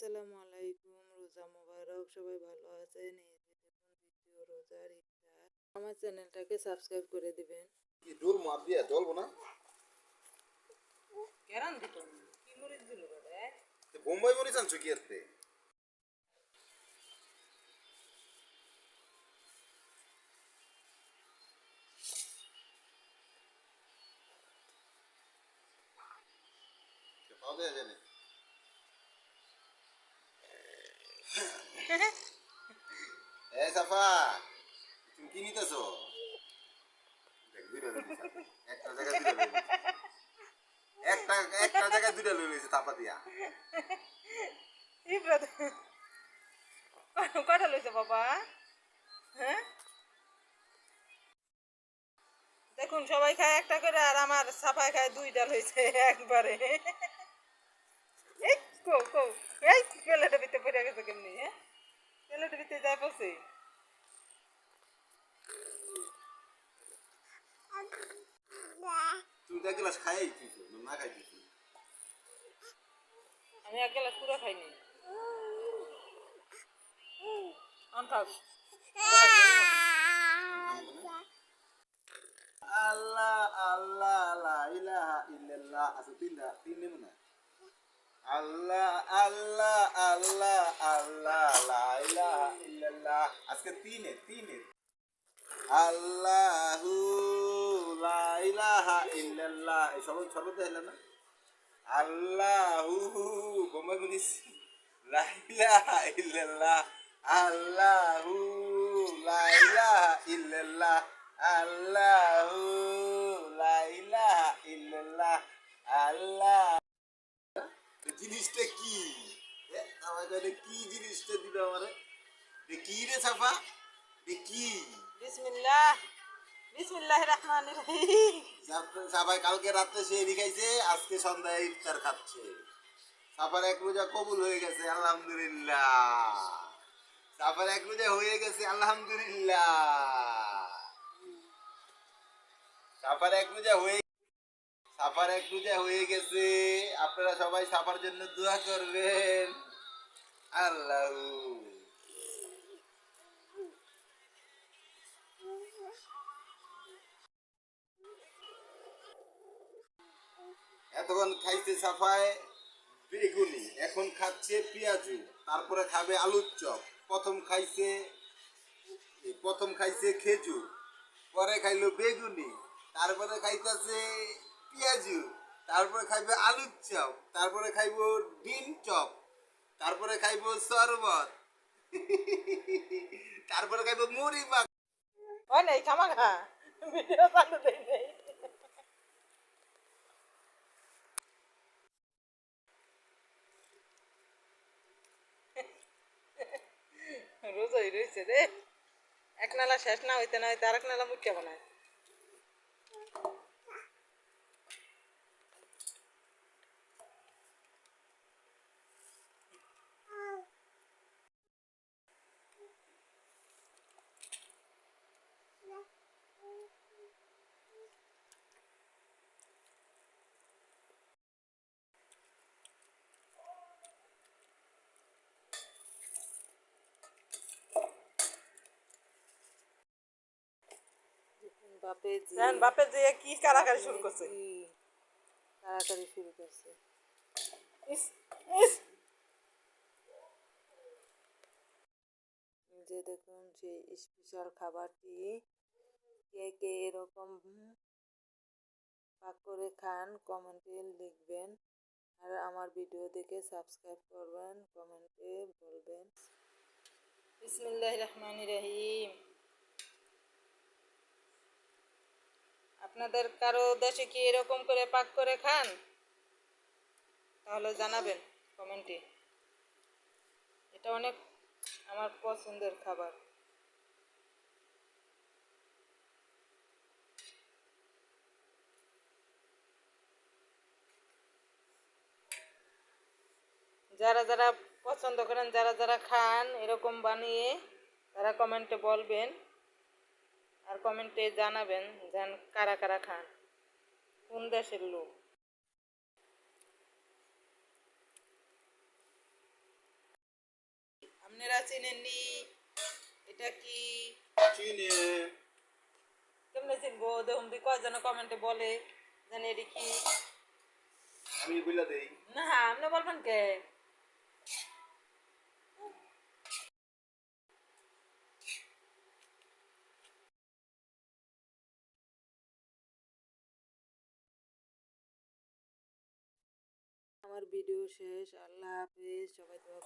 আসসালামু আলাইকুম রোজা মোবারক সবাই ভালো আছেন? এই যে দেখুন দ্বিতীয় রোজার ইফতার আমার চ্যানেলটাকে সাবস্ক্রাইব করে দিবেন। কি ডোল মাপ দিয়া চলবো না? কেরান দিত কি মরিচ দিল তো বোম্বাই মরিচ আনছো কি এতে পাওয়া যায় জানে? এ সাফা তুমি কি নিতেছো। একটা জায়গায়। একটা একটা জায়গায় দুইটা লই নিয়েছে তাপা দিয়া কয়টা লইছে বাবা হ্যাঁ দেখুন সবাই খায় একটা করে আর আমার সাফাই খায় দুইটা লইছে একবারে কো কো। এই প্লেটের ভিতরে পড়ে গেছে কেমনি হ্যাঁ? প্লেটের ভিতরে যায় পড়ছে। তুমি এক গ্লাস খাই না খাই আমি এক গ্লাস পুরো খাইনি। অন খাও। আল্লাহ আল্লাহ লা ইলাহা ইল্লাল্লাহ। আছে তিনটা তিন নেব না? আল্লাহ আল্লাহ আল্লাহ আল্লাহ, লা ইলাহা ইল্লাল্লাহ। আজকে তিনে তিনে। আল্লাহু লা ইলাহা ইল্লাল্লাহ। এই সব সর্বত না? আল্লাহু বোম্বাই মরিস লা ইলাহা ইল্লাল্লাহ। আল্লাহু লা ইলাহা ইল্লাল্লাহ। আল্লাহু লা ইলাহা ইল্লাল্লাহ। আল্লাহ জিনিসটা কি? আমাকে এটা কি জিনিসটা দিল আমারে? এ কি রে সাফা? এ কি? বিসমিল্লাহ। বিসমিল্লাহ রহমান রহিম। সাফাই কালকে রাত্রে সে খাইছে আজকে সন্ধ্যায় ইফতার খাচ্ছে। সাফার এক রোজা কবুল হয়ে গেছে আলহামদুলিল্লাহ। সাফার এক রোজা হয়ে গেছে আলহামদুলিল্লাহ। সাফার এক রোজা হয়ে সাফার এক রোজা হয়ে গেছে। আপনারা সবাই সাফার জন্য দোয়া করবেন। আল্লাহ। এতক্ষণ খাইছে সাফায় বেগুনি, এখন খাচ্ছে পেঁয়াজু, তারপরে খাবে আলুর চপ। প্রথম খাইছে প্রথম খাইছে খেজুর, পরে খাইলো বেগুনি, তারপরে খাইতেছে পেঁয়াজু, তারপরে খাইবে আলুর চপ, তারপরে খাইবো ডিম চপ, তারপরে খাইবো শরবত, তারপরে খাইবো মুড়ি মাখ ওই নেই খামা খা ভিডিও চালু দেই নেই। রোজ হয়ে রয়েছে রে। এক নালা শেষ না হইতে না হইতে আরেক নালা মুখ্য বানায়। বাপে বাপে যে কি কারাকারি শুরু করছে? কারাকারি শুরু করছে। ইস ইস। যে দেখুন সেই স্পেশাল খাবারটি কে কে এরকম পাক করে খান কমেন্টে লিখবেন। আর আমার ভিডিও দেখে সাবস্ক্রাইব করবেন কমেন্টে বলবেন। বিসমিল্লাহ রহমান রহিম। আপনাদের কারও দেশে কি এরকম করে পাক করে খান? তাহলে জানাবেন কমেন্টে। এটা অনেক আমার পছন্দের খাবার। যারা যারা পছন্দ করেন, যারা যারা খান এরকম বানিয়ে, তারা কমেন্টে বলবেন। আর কমেন্টে জানাবেন যেন কারা কারা খান কোন দেশের লোক। আপনারা চিনেননি? এটা কি? চিনে। কেমনে চিনবো? দেখুন দি কয়জন কমেন্টে বলে জানি এটি কি? আমি বলে দেই। না আপনি বলবেন কে? আমার ভিডিও শেষ আল্লাহ হাফিজ সবাই দোয়া।